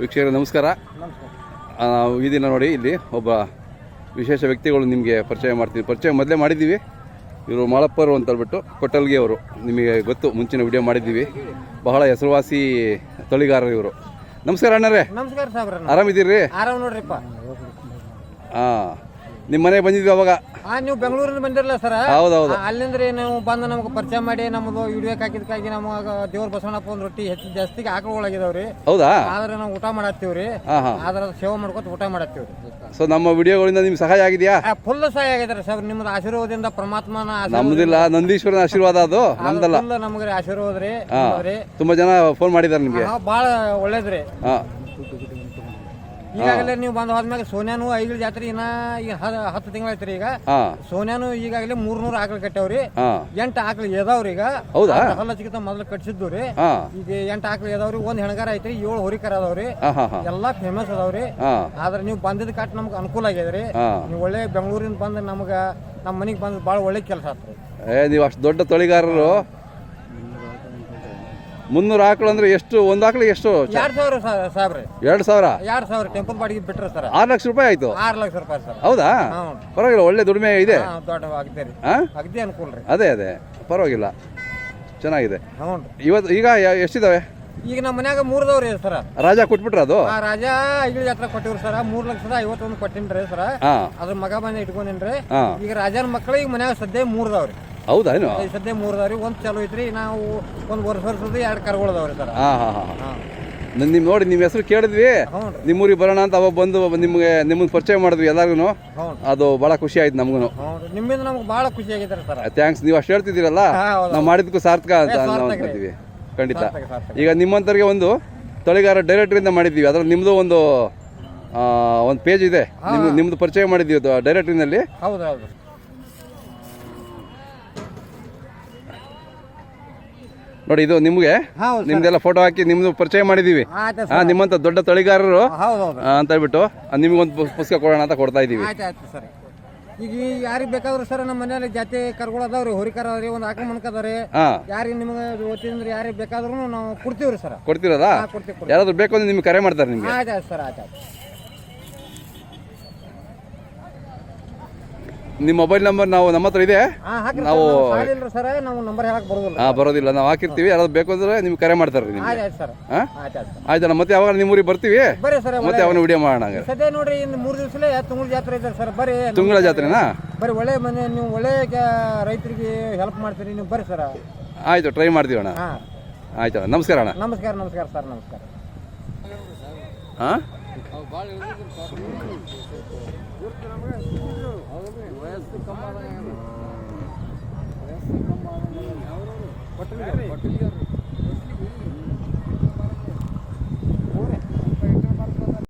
ವೀಕ್ಷಕರೇ ನಮಸ್ಕಾರ. ನಾವು ಈ ದಿನ ನೋಡಿ ಇಲ್ಲಿ ಒಬ್ಬ ವಿಶೇಷ ವ್ಯಕ್ತಿಗಳು ನಿಮಗೆ ಪರಿಚಯ ಮಾಡ್ತೀನಿ. ಪರಿಚಯ ಮೊದಲೇ ಮಾಡಿದ್ದೀವಿ. ಇವರು ಮಾಳಪ್ಪರು ಅಂತ ಹೇಳ್ಬಿಟ್ಟು ಕೊಟ್ಟಲ್ಗಿ ಅವರು. ನಿಮಗೆ ಗೊತ್ತು ಮುಂಚಿನ ವಿಡಿಯೋ ಮಾಡಿದ್ದೀವಿ. ಬಹಳ ಹೆಸರುವಾಸಿ ತಳಿಗಾರರು ಇವರು. ನಮಸ್ಕಾರ ಅಣ್ಣರೇ. ಆರಾಮಿದ್ದೀರಿ? ಆರಾಮ್ ನೋಡ್ರಿಪ್ಪ. ಹಾಂ ನಿಮ್ಮ ಮನೆಗೆ ಬಂದಿದ್ವಿ ಅವಾಗ. ಆ ನೀವು ಬೆಂಗಳೂರಿಂದ ಬಂದಿರಲ್ಲ ಸರ್? ಹೌದೌದು. ಅಲ್ಲಿಂದ ನೀವು ಬಂದು ನಮ್ಗೆ ಪರಿಚಯ ಮಾಡಿ ನಮ್ದು ವಿಡಿಯೋಕ್ಕೆ ಹಾಕಿದ್ಕಾಗಿ ನಮಗೆ ದೇವ್ರ ಬಸವಣ್ಣಪ್ಪ ಒಂದು ರೊಟ್ಟಿ ಹೆಚ್ಚು ಜಾಸ್ತಿ ಆಕಳಗಳಾಗಿದಾವ್ರಿ. ಹೌದಾ? ಆದ್ರೆ ನಾವು ಊಟ ಮಾಡತ್ತೀವ್ರಿ. ಹಾಂ ಹಾಂ. ಆದ್ರೆ ಸೇವೆ ಮಾಡ್ಕೊತ ಊಟ ಮಾಡತ್ತೀವ್ರಿ. ಸೊ ನಮ್ಮ ವಿಡಿಯೋಗಳಿಂದ ನಿಮ್ಗೆ ಸಹಾಯ ಆಗಿದೆಯಾ? ಫುಲ್ ಸಹಾಯ ಆಗಿದ್ದಾರೆ ಸರ್. ನಿಮ್ದು ಆಶೀರ್ವಾದದಿಂದ ಪರಮಾತ್ಮನ ನಮ್ದಿಲ್ಲ ನಂದೀಶ್ವರನ ಆಶೀರ್ವಾದ ಅದು ನಮ್ದಲ್ಲ. ನಮ್ಗೆ ಆಶೀರ್ವಾದ ರೀ ತುಂಬ ಜನ ಫೋನ್ ಮಾಡಿದಾರೆ ನಿಮ್ಗೆ. ಬಹಳ ಒಳ್ಳೇದ್ರಿ. ಹಾಂ. ಈಗಾಗಲೇ ನೀವು ಬಂದ ಹೋದ್ಮ್ಯಾಗ ಸೋನ್ಯಾನು ಐದು ಜಾತ್ರೆ ಇನ್ನ ಈಗ ಹತ್ತು ತಿಂಗಳಾಯ್ತ್ರಿ ಈಗ. ಹಾ. ಸೋನ್ಯಾನು ಈಗಾಗಲೇ ಮೂರ್ನೂರು ಆಕಳು ಕಟ್ಟಾವ್ರಿ. ಹಾ. ಎಂಟು ಆಕಳು ಎದಾವ್ರಿ ಈಗ. ಹೌದಾ? ಹಲ್ಲಚ್ಚಿಗಿಂತ ಮೊದಲು ಕಟ್ಸಿದ್ದು ರೀ ಹಾಂ. ಈಗ ಎಂಟು ಆಕಳು ಎದಾವ್ರಿ ಒಂದ್ ಹೆಣಗಾರ ಐತ್ರಿ ಏಳು ಹೊರಿಕರ ಅದಾವ್ರಿ. ಹಾಂ ಹಾಂ ಹಾಂ. ಎಲ್ಲಾ ಫೇಮಸ್ ಅದಾವ್ರಿ. ಹಾ. ಆದ್ರೆ ನೀವು ಬಂದಿದ್ ಕಾಟ್ ನಮ್ಗೆ ಅನುಕೂಲ ಆಗ್ಯದ್ರಿ. ಹಾಂ. ನೀವು ಒಳ್ಳೆ ಬೆಂಗಳೂರಿಂದ ಬಂದ್ ನಮ್ಗ ನಮ್ಮ ಮನೆಗೆ ಬಂದ್ ಭಾಳ ಒಳ್ಳೆ ಕೆಲಸ ಆತ್ರಿ. ಏ ನೀವು ಅಷ್ಟು ದೊಡ್ಡ ತಳಿಗಾರರು. ಮುನ್ನೂರು ಆಕಳು ಅಂದ್ರೆ ಎಷ್ಟು ಒಂದು ಆಕಳು ಎಷ್ಟು ಎರಡ್ ಸಾವಿರ ಸಾವಿರ ಎರಡು ಸಾವಿರ? ಎರಡ್ ಸಾವಿರ ಟೆಂಪಲ್ ಬಾಡಿಗೆ ಬಿಟ್ರೆ ಸರ್. ಆರು ಲಕ್ಷ ರೂಪಾಯಿ ಆಯ್ತು? ಆರ್ ಲಕ್ಷ ರೂಪಾಯಿ ಸರ್. ಹೌದಾ? ಪರವಾಗಿಲ್ಲ ಒಳ್ಳೆ ದುಡಿಮೆ ಇದೆ. ದೊಡ್ಡ ಹಾಂ ಅಗದಿ ಅನುಕೂಲ ರೀ ಅದೇ ಅದೇ. ಪರವಾಗಿಲ್ಲ. ಚೆನ್ನಾಗಿದೆ. ಹ್ಞೂ ಇವತ್ತು ಈಗ ಎಷ್ಟಿದಾವೆ? ಈಗ ನಮ್ಮ ಮನ್ಯಾಗ ಮೂರ್ದವ್ರಿ ಸರ. ರಾಜ ಕೊಟ್ಬಿಟ್ರ ಅದು? ರಾಜ ಐಗಳ ಜಾತ್ರೆ ಕೊಟ್ಟಿವ್ರಿ ಸರ. ಮೂರ್ ಲಕ್ಷದ ಐವತ್ತೊಂದು ಕೊಟ್ಟಿನ್ರಿ ಸರ. ಅದ್ರ ಮಗ ಮನೆ ಇಟ್ಕೊಂಡಿನ್ರಿ. ಈಗ ರಾಜನ ಮಕ್ಕಳು ಈಗ ಮನ್ಯಾಗ ಸದ್ಯ ಮೂರ್ದವ್ರಿ. ಹೌದಾ ಸದ್ಯ ಮೂರು ಸದ್ಯ ಒಂದು ಒಂದ್ ಚಲೋ ಐತ್ರಿ ನಾವು ಒಂದು ವರ್ಷ ವರ್ಷದ ಎರಡು ಕರ್ಗೊಳದವ್ರಿ ಸರ. ಹಾಂ ಹಾಂ ಹಾಂ ಹಾ. ನನ್ನ ನಿಮ್ಮ ನೋಡಿ ನಿಮ್ಮ ಹೆಸರು ಕೇಳಿದ್ವಿ. ಹ್ಞೂ ನಿಮ್ಮೂರಿಗೆ ಬರೋಣ ಅಂತ ಅವಾಗ ಬಂದು ನಿಮಗೆ ನಿಮ್ಮನ್ನ ಪರಿಚಯ ಮಾಡಿದ್ವಿ ಎಲ್ಲರಿಗೂ ಅದು ಭಾಳ ಖುಷಿ ಆಯ್ತು ನಮಗೂ ನಿಮ್ಮಿಂದ ನಮ್ಗೆ ಭಾಳ ಖುಷಿ ಆಗಿದ್ದಾರೆ ಸರ. ಥ್ಯಾಂಕ್ಸ್ ನೀವು ಅಷ್ಟು ಹೇಳ್ತಿದ್ದೀರಲ್ಲ? ನಾವು ಮಾಡಿದ್ದಕ್ಕೂ ಸಾರ್ಥಕ ಅಂತ ನಾವು ಖಂಡಿತ. ಈಗ ನಿಮ್ಮಂತರಿಗೆ ಒಂದು ತಳಿಗಾರ ಡೈರೆಕ್ಟ್ರಿಂದ ಮಾಡಿದ್ವಿ ಅದ್ರಲ್ಲಿ ನಿಮ್ಮದು ಒಂದು ಒಂದು ಪೇಜ್ ಇದೆ. ನಿಮ್ದು ನಿಮ್ಮದು ಪರಿಚಯ ಮಾಡಿದ್ದೀವಿ ಡೈರೆಕ್ಟ್ರಿನಲ್ಲಿ ಹೌದು ಹೌದು. ನೋಡಿ ಇದು ನಿಮಗೆ? ನಿಮ್ದೆಲ್ಲ ಫೋಟೋ ಹಾಕಿ ನಿಮ್ದು ಪರಿಚಯ ಮಾಡಿದೀವಿ. ನಿಮ್ಮಂತ ಹಾಂ ದೊಡ್ಡ ತಳಿಗಾರರು. ಅಂತ ಹೇಳ್ಬಿಟ್ಟು ನಿಮಗೊಂದು ಪುಸ್ತಕ ಕೊಡೋಣ ಅಂತ ಕೊಡ್ತಾ ಇದೀವಿ. ಈಗ ಯಾರಿಗೆ ಬೇಕಾದ್ರು ಸರ್ ನಮ್ಮ ಮನೆಯಲ್ಲಿ ಜಾತಿ ಕರ್ಗಳು ಅದಾವ್ರಿ ಹೋರಿಕರ ಒಂದು ಆಕಳ ಹಾಂ. ಯಾರಿಗೆ ನಿಮ್ಗೆ ಓದ್ತಿದ್ರೆ ಯಾರಿಗೆ ಬೇಕಾದ್ರೂ ನಾವು ಕೊಡ್ತೀವ್ರಿ ಸರ್. ಕೊಡ್ತೀರಲ್ಲ ಯಾರಾದ್ರೂ ಬೇಕು ಅಂದ್ರೆ ನಿಮ್ಗೆ ಕರೆ ಮಾಡ್ತಾರೆ ನಿಮ್ಗೆ. ಆಯ್ತು ಸರ್ ಆಯ್ತು. ನಿಮ್ಮ ಮೊಬೈಲ್ ನಂಬರ್ ನಾವು ನಮ್ಮ ಹತ್ರ ಇದೆ. ನಾವು- ಸರ್ ನಾವು ನಂಬರ್ ಹೇಳಕ್ ಬರೋದಿಲ್ಲ. ಹಾಂ ಬರೋದಿಲ್ಲ. ನಾವು ಹಾಕಿರ್ತೀವಿ. ಯಾರಾದ್ರು ಬೇಕು ಅಂದ್ರೆ ನಿಮ್ಗೆ ಕರೆ ಮಾಡ್ತಾರೆ ನಿಮ್ಗೆ. ಆಯ್ತು ಆಯ್ತು ಸರ್. ಹಾಂ? ಆಯ್ತು ಆಯ್ತು ಮತ್ತೆ ಯಾವಾಗ ನಿಮ್ಮ ಊರಿಗೆ ಬರ್ತೀವಿ? ಮತ್ತೆ ಅವನ ವಿಡಿಯೋ ಮಾಡೋಣ ಸದ್ಯ ನೋಡ್ರಿ ಇನ್ನು ಮೂರು ದಿವಸಲೇ ತುಂಗಳ ಜಾತ್ರೆ ಇದೆ ಸರ್. ಬರ್ರಿ ತುಂಗಳ ಜಾತ್ರೆನಾ? ಬರೀ ಒಳ್ಳೆ ಮನೆ ನೀವು ಒಳ್ಳೆ ರೈತರಿಗೆ ಹೆಲ್ಪ್ ಮಾಡ್ತೀರಿ ನೀವು ಬರ್ರಿ ಸರ್. ಆಯ್ತು ಟ್ರೈ ಮಾಡ್ತೀವಿ ಅಣ್ಣ. ಹಾಂ. ಆಯ್ತಣ್ಣ. ನಮಸ್ಕಾರ ಅಣ್ಣ. ನಮಸ್ಕಾರ ನಮಸ್ಕಾರ ಸರ್ ನಮಸ್ಕಾರ. ಹಾಂ? ಕೊಟ್ಟಿಲ್ಲ